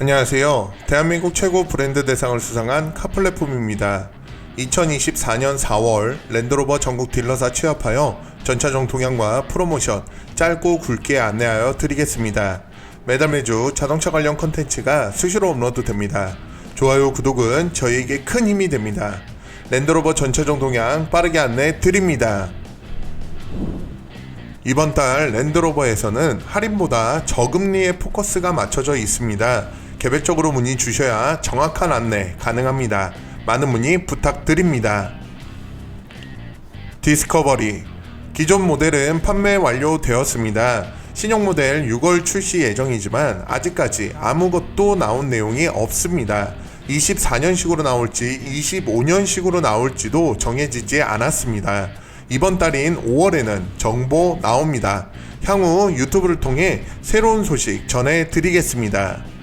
안녕하세요. 대한민국 최고 브랜드 대상을 수상한 카플레품입니다. 2024년 4월 랜드로버 전국 딜러사 취합하여 전차종 동향과 프로모션 짧고 굵게 안내하여 드리겠습니다. 매달 매주 자동차 관련 컨텐츠가 수시로 업로드 됩니다. 좋아요, 구독은 저희에게 큰 힘이 됩니다. 랜드로버 전차종 동향 빠르게 안내 드립니다. 이번 달 랜드로버에서는 할인보다 저금리에 포커스가 맞춰져 있습니다. 개별적으로 문의 주셔야 정확한 안내 가능합니다. 많은 문의 부탁드립니다. 디스커버리 기존 모델은 판매 완료되었습니다. 신형 모델 6월 출시 예정이지만 아직까지 아무것도 나온 내용이 없습니다. 24년식으로 나올지 25년식으로 나올지도 정해지지 않았습니다. 이번 달인 5월에는 정보 나옵니다. 향후 유튜브를 통해 새로운 소식 전해드리겠습니다.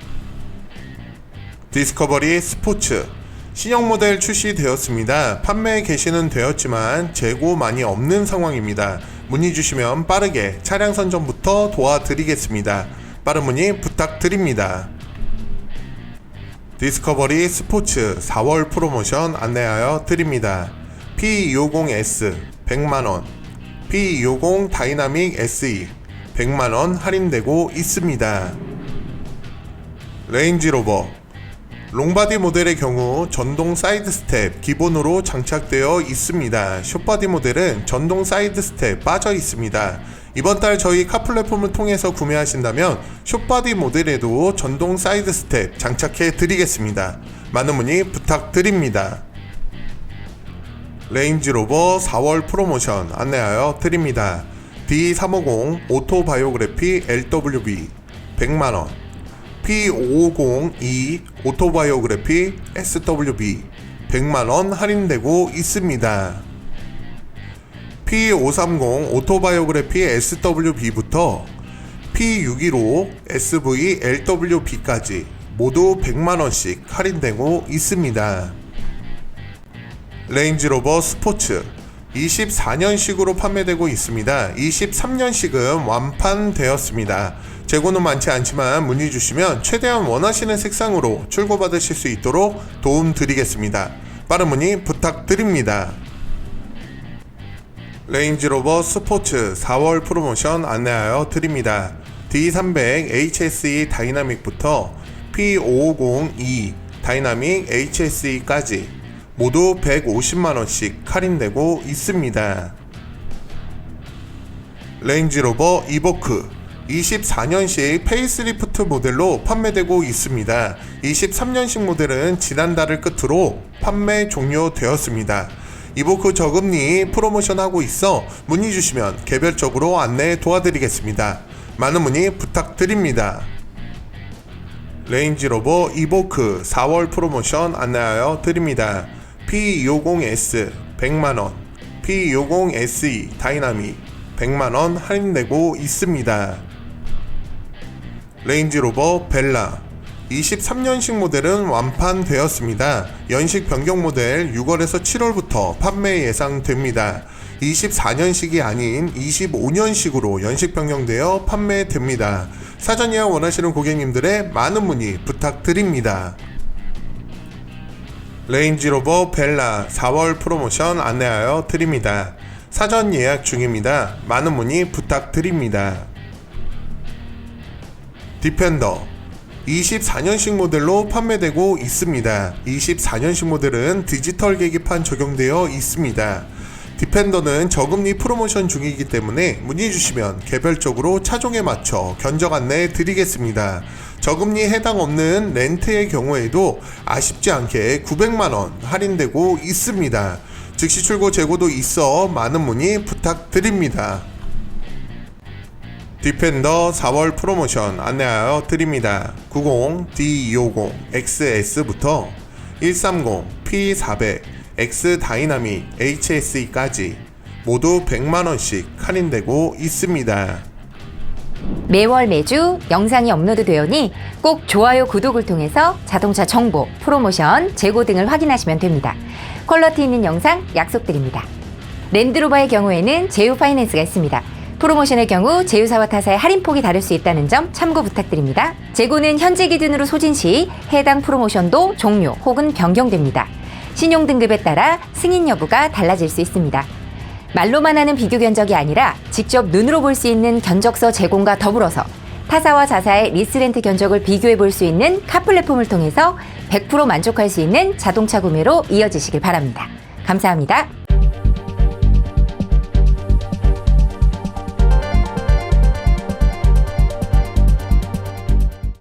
디스커버리 스포츠 신형 모델 출시되었습니다. 판매 개시는 되었지만 재고 많이 없는 상황입니다. 문의 주시면 빠르게 차량 선점부터 도와드리겠습니다. 빠른 문의 부탁드립니다. 디스커버리 스포츠 4월 프로모션 안내하여 드립니다. P250S 100만원, P250 다이나믹 SE 100만원 할인되고 있습니다. 레인지로버 롱바디 모델의 경우 전동 사이드 스텝 기본으로 장착되어 있습니다. 숏바디 모델은 전동 사이드 스텝 빠져 있습니다. 이번 달 저희 카 플랫폼을 통해서 구매하신다면 숏바디 모델에도 전동 사이드 스텝 장착해 드리겠습니다. 많은 문의 부탁드립니다. 레인지로버 4월 프로모션 안내하여 드립니다. D350 오토바이오그래피 LWB 100만원 P550E 오토바이오그래피 SWB 100만원 할인되고 있습니다. P530 오토바이오그래피 SWB부터 P615 SV LWB까지 모두 100만원씩 할인되고 있습니다. 레인지로버 스포츠 24년식으로 판매되고 있습니다. 23년식은 완판되었습니다. 재고는 많지 않지만 문의 주시면 최대한 원하시는 색상으로 출고받으실 수 있도록 도움 드리겠습니다. 빠른 문의 부탁드립니다. 레인지로버 스포츠 4월 프로모션 안내하여 드립니다. D300 HSE 다이나믹부터 P550E 다이나믹 HSE까지 모두 150만원씩 할인되고 있습니다. 레인지로버 이보크 24년식 페이스리프트 모델로 판매되고 있습니다. 23년식 모델은 지난달을 끝으로 판매 종료되었습니다. 이보크 저금리 프로모션 하고 있어 문의 주시면 개별적으로 안내 도와드리겠습니다. 많은 문의 부탁드립니다. 레인지로버 이보크 4월 프로모션 안내하여 드립니다. P250S 100만원, P250SE 다이나믹 100만원 할인되고 있습니다. 레인지로버 벨라 23년식 모델은 완판되었습니다. 연식 변경 모델 6월에서 7월부터 판매 예상됩니다. 24년식이 아닌 25년식으로 연식 변경되어 판매됩니다. 사전 예약 원하시는 고객님들의 많은 문의 부탁드립니다. 레인지로버 벨라 4월 프로모션 안내하여 드립니다. 사전 예약 중입니다. 많은 문의 부탁드립니다. 디펜더 24년식 모델로 판매되고 있습니다. 24년식 모델은 디지털 계기판 적용되어 있습니다. 디펜더는 저금리 프로모션 중이기 때문에 문의 주시면 개별적으로 차종에 맞춰 견적 안내 드리겠습니다. 저금리 해당 없는 렌트의 경우에도 아쉽지 않게 900만원 할인되고 있습니다. 즉시 출고 재고도 있어 많은 문의 부탁드립니다. 디펜더 4월 프로모션 안내하여 드립니다. 90 D250 XS부터 130 P400 X 다이나믹 HSE까지 모두 100만원씩 할인되고 있습니다. 매월 매주 영상이 업로드 되오니 꼭 좋아요, 구독을 통해서 자동차 정보, 프로모션, 재고 등을 확인하시면 됩니다. 퀄러티 있는 영상 약속드립니다. 랜드로버의 경우에는 제휴 파이낸스가 있습니다. 프로모션의 경우 제휴사와 타사의 할인폭이 다를 수 있다는 점 참고 부탁드립니다. 재고는 현재 기준으로 소진 시 해당 프로모션도 종료 혹은 변경됩니다. 신용 등급에 따라 승인 여부가 달라질 수 있습니다. 말로만 하는 비교 견적이 아니라 직접 눈으로 볼 수 있는 견적서 제공과 더불어서 타사와 자사의 리스렌트 견적을 비교해 볼 수 있는 카 플랫폼을 통해서 100% 만족할 수 있는 자동차 구매로 이어지시길 바랍니다. 감사합니다.